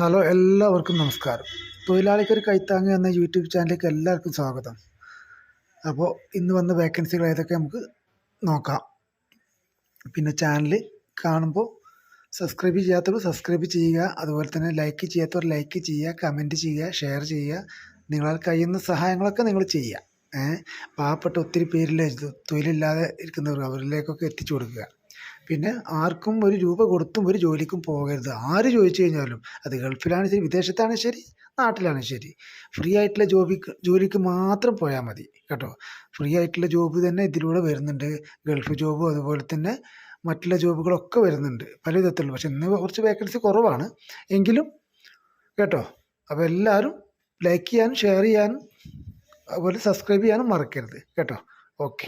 Hello എല്ലാവർക്കും നമസ്കാരം. തൊഴിലാളിക്കൊരു കൈത്താങ്ങ് എന്ന യൂട്യൂബ് ചാനലിലേക്ക് എല്ലാവർക്കും സ്വാഗതം. അപ്പോൾ ഇന്ന് വന്ന വേക്കൻസികൾ ഏതൊക്കെ നമുക്ക് നോക്കാം. പിന്നെ ചാനൽ കാണുമ്പോൾ സബ്സ്ക്രൈബ് ചെയ്യാത്തവർ സബ്സ്ക്രൈബ് ചെയ്യുക. അതുപോലെ തന്നെ ലൈക്ക് ചെയ്യാത്തവർ ലൈക്ക് ചെയ്യുക. കമന്റ് ചെയ്യുക ഷെയർ ചെയ്യുക. നിങ്ങളാൽ കഴിയുന്ന സഹായങ്ങളൊക്കെ നിങ്ങൾ ചെയ്യുക. പാവപ്പെട്ട ഒത്തിരി പേരിൽ തൊഴിലില്ലാതെ ഇരിക്കുന്നവർ അവരിലേക്കൊക്കെ എത്തിച്ചു കൊടുക്കുക. പിന്നെ ആർക്കും ഒരു രൂപ കൊടുത്തും ഒരു ജോലിക്കും പോകരുത്. ആര് ചോദിച്ചു കഴിഞ്ഞാലും അത് ഗൾഫിലാണ് ശരി വിദേശത്താണ് ശരി നാട്ടിലാണ് ശരി. ഫ്രീ ആയിട്ടുള്ള ജോബിക്ക് ജോലിക്ക് മാത്രം പോയാൽ മതി കേട്ടോ. ഫ്രീ ആയിട്ടുള്ള ജോബ് തന്നെ ഇതിലൂടെ വരുന്നുണ്ട്. ഗൾഫ് ജോബും അതുപോലെ തന്നെ മറ്റുള്ള ജോബുകളൊക്കെ വരുന്നുണ്ട് പല വിധത്തിലുള്ള. പക്ഷെ ഇന്ന് കുറച്ച് വേക്കൻസി കുറവാണ്. എങ്കിലും കേട്ടോ അപ്പോൾ എല്ലാവരും ലൈക്ക് ചെയ്യാനും ഷെയർ ചെയ്യാനും അതുപോലെ സബ്സ്ക്രൈബ് ചെയ്യാനും മറക്കരുത് കേട്ടോ. ഓക്കെ